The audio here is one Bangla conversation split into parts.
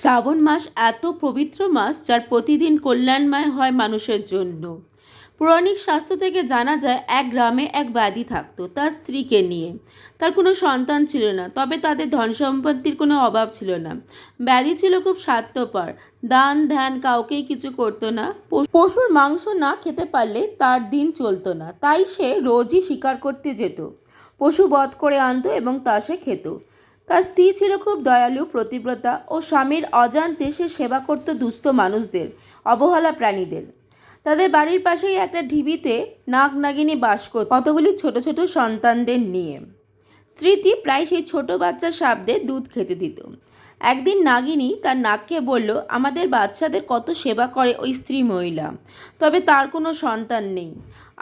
শ্রাবণ মাস এত পবিত্র মাস যার প্রতিদিন কল্যাণময় হয় মানুষের জন্য। পৌরাণিক শাস্ত্র থেকে জানা যায়, এক গ্রামে এক ব্যাধি থাকতো তার স্ত্রীকে নিয়ে। তার কোনো সন্তান ছিল না, তবে তাদের ধন সম্পত্তির কোনো অভাব ছিল না। ব্যাধি ছিল খুব স্বার্থপর, দান ধ্যান কাউকেই কিছু করতো না। পশুর মাংস না খেতে পারলে তার দিন চলতো না, তাই সে রোজই শিকার করতে যেত। পশু বধ করে আনতো এবং তা সে খেত। তার স্ত্রী ছিল খুব দয়ালু, প্রতিব্রতা ও স্বামীর অজান্তে সে সেবা করত দুস্থ মানুষদের, অবহেলা প্রাণীদের। তাদের বাড়ির পাশেই একটা ঢিবিতে নাগ নাগিনী বাস করত কতগুলি ছোট ছোট সন্তানদের নিয়ে। স্ত্রীটি প্রায় সেই ছোট বাচ্চা সাপদের দুধ খেতে দিত। একদিন নাগিনী তার নাককে বলল, আমাদের বাচ্চাদের কত সেবা করে ওই স্ত্রী মহিলা, তবে তার কোনো সন্তান নেই।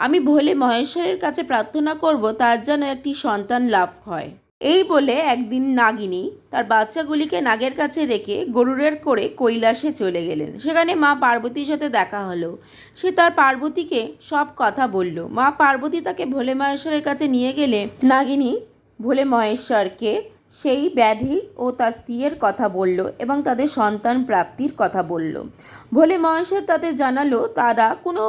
আমি ভোলে মহেশ্বরের কাছে প্রার্থনা করব তার যেন একটি সন্তান লাভ হয়। এই বলে একদিন নাগিনী তার বাচ্চাগুলিকে নাগের কাছে রেখে গরুরের করে কৈলাসে চলে গেলেন। সেখানে মা পার্বতীর সাথে দেখা হলো। সে তার পার্বতীকে সব কথা বলল। মা পার্বতী তাকে ভোলে মহেশ্বরের কাছে নিয়ে গেলে, নাগিনী, ভোলে মহেশ্বরকে সেই ব্যাধি ও তার স্ত্রীর কথা বলল এবং তাদের সন্তান প্রাপ্তির কথা বলল। ভোলে মহেশ্বর তাদের জানালো, তারা কোনো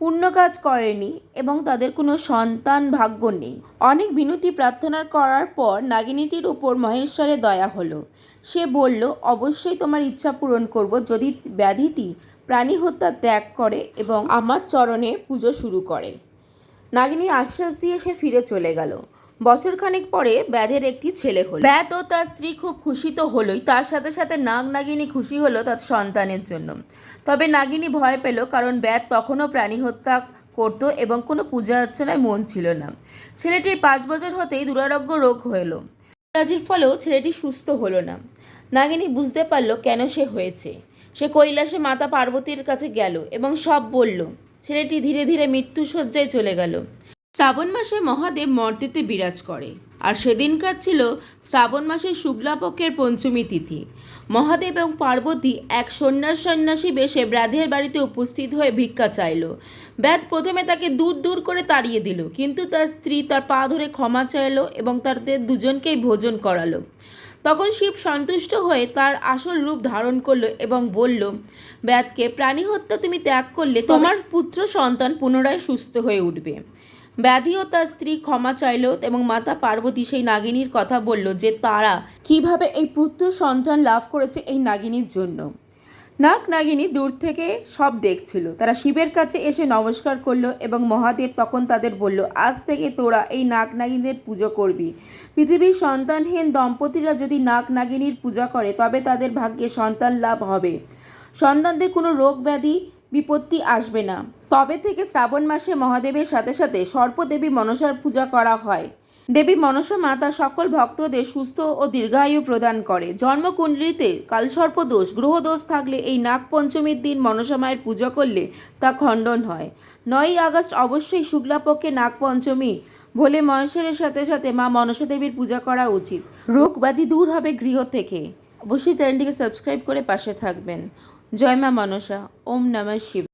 পুণ্য কাজ করেনি এবং তাদের কোনো সন্তান ভাগ্য নেই। অনেক বিনতি প্রার্থনা করার পর নাগিনীটির উপর মহেশ্বরের দয়া হলো। সে বলল, অবশ্যই তোমার ইচ্ছা পূরণ করব। যদি ব্যাধিটি প্রাণী হত্যা ত্যাগ করে এবং আমার চরণে পুজো শুরু করে। নাগিনী আশ্বাস দিয়ে সে ফিরে চলে গেল। বছরখানেক পরে ব্যাধের একটি ছেলে হলো। ব্যাধ ও তার স্ত্রী খুব খুশি তো হলোই, তার সাথে সাথে নাগ নাগিনী খুশি হলো তার সন্তানের জন্য। তবে নাগিনী ভয় পেল, কারণ ব্যাধ তখনও প্রাণী হত্যা করত এবং কোনো পূজা অর্চনায় মন ছিল না। ছেলেটির পাঁচ বছর হতেই দুরারোগ্য রোগ হলো। কাজের ফলেও ছেলেটি সুস্থ হলো না। নাগিনী বুঝতে পারল কেন সে হয়েছে। সে কৈলাসে মাতা পার্বতীর কাছে গেল এবং সব বলল, ছেলেটি ধীরে ধীরে মৃত্যুসজ্জায় চলে গেল। শ্রাবণ মাসে মহাদেব মর্তেতে বিরাজ করে। আর সেদিনকার ছিল শ্রাবণ মাসের শুক্লাপক্ষের পঞ্চমী তিথি। মহাদেব এবং পার্বতী এক সন্ন্যাস সন্ন্যাসী বেশে ব্যাধের বাড়িতে উপস্থিত হয়ে ভিক্ষা চাইল। ব্যাধ প্রথমে তাকে দূর দূর করে তাড়িয়ে দিল কিন্তু তার স্ত্রী তার পা ধরে ক্ষমা চাইলো এবং তাদের দুজনকেই ভোজন করালো। তখন শিব সন্তুষ্ট হয়ে তার আসল রূপ ধারণ করল এবং বলল ব্যাধকে প্রাণী হত্যা তুমি ত্যাগ করলে তোমার পুত্র সন্তান পুনরায় সুস্থ হয়ে উঠবে। ব্যাধি ও তার স্ত্রী ক্ষমা চাইল এবং মাতা পার্বতী সেই নাগিনীর কথা বলল যে তারা কীভাবে এই পুত্র সন্তান লাভ করেছে এই নাগিনীর জন্য। নাগ নাগিনী দূর থেকে সব দেখছিল। তারা শিবের কাছে এসে নমস্কার করল এবং মহাদেব তখন তাদের বলল, আজ থেকে তোরা এই নাগ নাগিনীদের পুজো করবি। পৃথিবীর সন্তানহীন দম্পতিরা যদি নাগ নাগিনীর পূজা করে, তবে তাদের ভাগ্যে সন্তান লাভ হবে। সন্তানদের কোনো রোগ ব্যাধি বিপত্তি আসবে না। তবে থেকে শ্রাবণ মাসে মহাদেবের সাথে সাথে সর্পদেবী মনসার পূজা করা হয়। দেবী মনসা মাতা সকল ভক্তদের সুস্থ ও দীর্ঘায়ু প্রদান করে। জন্মকুণ্ডলিতে কালসর্প দোষ গ্রহদোষ থাকলে এই নাগ পঞ্চমীর দিন মনসা মায়ের পুজো করলে তা খণ্ডন হয়। নয়ই আগস্ট অবশ্যই শুক্লাপক্ষে নাগ পঞ্চমী ভোলে মহেশ্বরের সাথে সাথে মা মনসা দেবীর পূজা করা উচিত। রোগ ব্যাধি দূর হবে গৃহ থেকে। অবশ্যই চ্যানেলটিকে সাবস্ক্রাইব করে পাশে থাকবেন। জয় মা মনসা। ওম নমঃ শিব